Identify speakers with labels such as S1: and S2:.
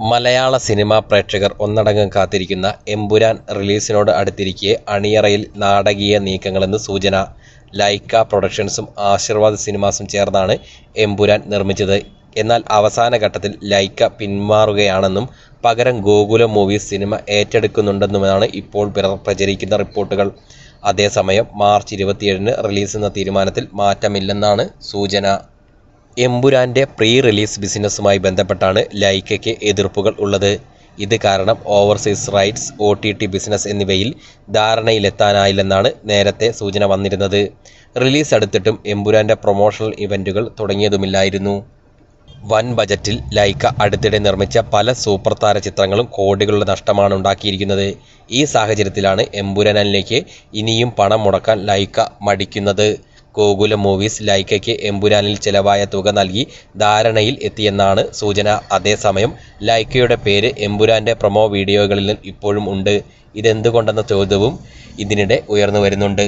S1: മലയാള cinema പ്രേക്ഷകർ ഒന്നടങ്കം കാത്തിരിക്കുന്ന എമ്പുരാൻ റിലീസിനോട് അടുത്തിരിക്കെ അണിയറയിൽ നാടകീയ നീക്കങ്ങളെന്ന് സൂചന. ലൈക്ക പ്രൊഡക്ഷൻസും ആശീർവാദ് സിനിമാസും ചേർന്നാണ് എമ്പുരാൻ നിർമ്മിച്ചത്. എന്നാൽ അവസാന ഘട്ടത്തിൽ ലൈക്ക പിന്മാറുകയാണെന്നും പകരം ഗോകുലം മൂവീസ് സിനിമ ഏറ്റെടുക്കുന്നുണ്ടെന്നുമാണ് ഇപ്പോൾ പ്രചരിക്കുന്ന റിപ്പോർട്ടുകൾ. അതേസമയം മാർച്ച് ഇരുപത്തിയേഴിന് റിലീസെന്ന തീരുമാനത്തിൽ മാറ്റമില്ലെന്നാണ് സൂചന. എമ്പുരാന്റെ പ്രീ റിലീസ് ബിസിനസ്സുമായി ബന്ധപ്പെട്ടാണ് ലൈക്കയ്ക്ക് എതിർപ്പുകൾ ഉള്ളത്. ഇത് കാരണം overseas rights, O T T business എന്നിവയിൽ ധാരണയിലെത്താനായില്ലെന്നാണ് നേരത്തെ സൂചന വന്നിരുന്നത്. റിലീസ് അടുത്തിട്ടും എംബുരാന്റെ പ്രൊമോഷണൽ ഇവന്റുകൾ തുടങ്ങിയതുമില്ലായിരുന്നു. വൻ ബജറ്റിൽ ലൈക്ക അടുത്തിടെ നിർമ്മിച്ച പല സൂപ്പർ താര ചിത്രങ്ങളും കോടികളുടെ നഷ്ടമാണ് ഉണ്ടാക്കിയിരിക്കുന്നത് ഈ സാഹചര്യത്തിലാണ് എമ്പുരാനിലേക്ക് ഇനിയും പണം മുടക്കാൻ ലൈക്ക മടിക്കുന്നത്. ഗോകുലം മൂവീസ് ലൈക്കയ്ക്ക് എമ്പുരാനിൽ ചെലവായ തുക നൽകി ധാരണയിൽ എത്തിയെന്നാണ് സൂചന. അതേസമയം ലൈക്കയുടെ പേര് എമ്പുരാന്റെ പ്രൊമോ വീഡിയോകളിൽ ഇപ്പോഴും ഉണ്ട്. ഇതെന്തുകൊണ്ടെന്ന ചോദ്യവും ഇതിനിടെ ഉയർന്നുവരുന്നുണ്ട്.